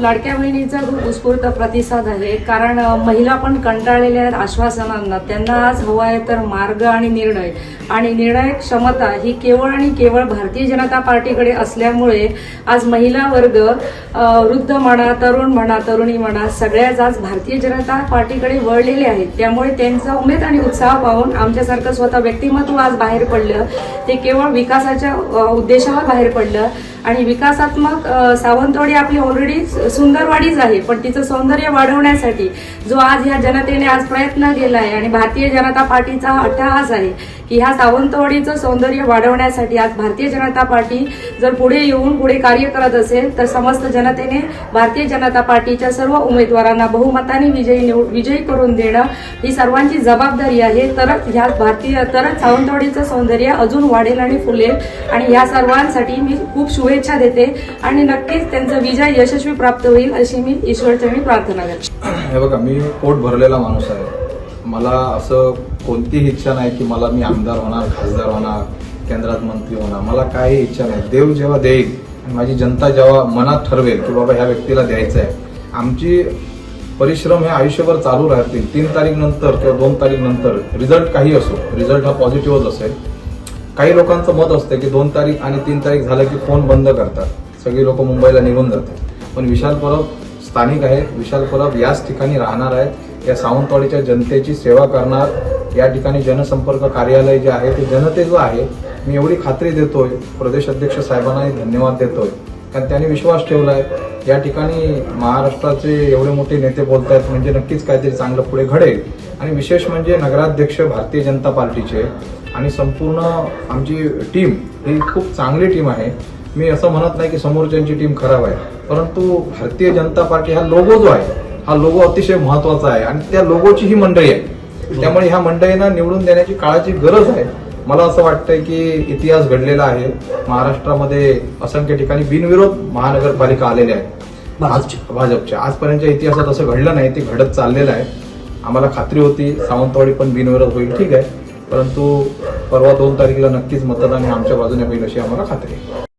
लाडक्या बहिणीचा खूप उत्स्फूर्त प्रतिसाद आहे. कारण महिला पण कंटाळलेल्या आहेत आश्वासनांना. त्यांना आज हवा आहे तर मार्ग आणि निर्णय. आणि निर्णय क्षमता ही केवळ आणि केवळ भारतीय जनता पार्टीकडे असल्यामुळे आज महिला वर्ग वृद्ध म्हणा तरुण म्हणा तरुणी म्हणा सगळ्याच आज भारतीय जनता पार्टीकडे वळलेले आहेत. त्यामुळे त्यांचा उमेद आणि उत्साह पाहून आमच्यासारखं स्वतः व्यक्तिमत्व आज बाहेर पडलं. ते केवळ विकासाच्या उद्देशावर बाहेर पडलं. आणि विकासात्मक सावंतवाडी आपली ऑलरेडी सुंदरवाडीच आहे पण तिचं सौंदर्य वाढवण्यासाठी जो आज ह्या जनतेने आज प्रयत्न केला आहे आणि भारतीय जनता पार्टीचा हा अट्टहास आहे की ह्या सावंतवाडीचं सौंदर्य वाढवण्यासाठी आज भारतीय जनता पार्टी जर पुढे येऊन पुढे कार्य करत असेल तर समस्त जनतेने भारतीय जनता पार्टीच्या सर्व उमेदवारांना बहुमताने विजयी निवड विजयी करून देणं ही सर्वांची जबाबदारी आहे. तरच ह्या भारतीय तरच सावंतवाडीचं सौंदर्य अजून वाढेल आणि फुलेल. आणि ह्या सर्वांसाठी मी खूप शुभेच्छा देते. आणि नक्कीच त्यांचा विजय यशस्वी प्राप्त होईल अशी मी ईश्वरचरणी प्रार्थना करते. हे बघा मी पोट भरलेला माणूस आहे. मला असं कोणतीही इच्छा नाही की मला मी आमदार होणार खासदार होणार केंद्रात मंत्री होणार. मला काही इच्छा नाही. देव जेव्हा देईल माझी जनता जेव्हा मनात ठरवेल की बाबा ह्या व्यक्तीला द्यायचं आहे आमची परिश्रम हे आयुष्यभर चालू राहतील. तीन तारीख नंतर किंवा दोन तारीख नंतर रिझल्ट काही असो रिझल्ट हा पॉझिटिव्हच असेल. काही लोकांचं मत असतं की दोन तारीख आणि तीन तारीख झालं की फोन बंद करतात. सगळी लोक मुंबईला निघून जातात. पण विशाल परब स्थानिक आहेत. विशाल परब याच ठिकाणी राहणार आहेत. या सावंतवाडीच्या जनतेची सेवा करणार. या ठिकाणी जनसंपर्क कार्यालय जे आहे ते जनतेचं आहे. मी एवढी खात्री देतोय. प्रदेश अध्यक्ष साहेबांनाही धन्यवाद देतोय. कारण त्यांनी विश्वास ठेवला आहे या ठिकाणी महाराष्ट्राचे एवढे मोठे नेते बोलत आहेत म्हणजे नक्कीच काहीतरी चांगलं पुढे घडेल. आणि विशेष म्हणजे नगराध्यक्ष भारतीय जनता पार्टीचे. आणि संपूर्ण आमची टीम ही खूप चांगली टीम आहे. मी असं म्हणत नाही की समोरच्यांची टीम खराब आहे. परंतु भारतीय जनता पार्टी हा लोगो जो आहे हा लोगो अतिशय महत्त्वाचा आहे आणि त्या लोगोची ही मंडळी आहे. त्यामुळे ह्या मंडळींना निवडून देण्याची काळाची गरज आहे. मला असं वाटतंय की इतिहास घडलेला आहे. महाराष्ट्रामध्ये असंख्य ठिकाणी बिनविरोध महानगरपालिका आलेल्या आहेत. आज- भाजपच्या आजपर्यंतच्या इतिहासात असं घडलं नाही ते घडत चाललेलं आहे. आम्हाला खात्री होती सावंतवाडी पण बिनविरोध होईल ठीक आहे. परंतु परवा दोन तारखेला नक्कीच मतदान हे आमच्या बाजूने होईल अशी आम्हाला खात्री आहे.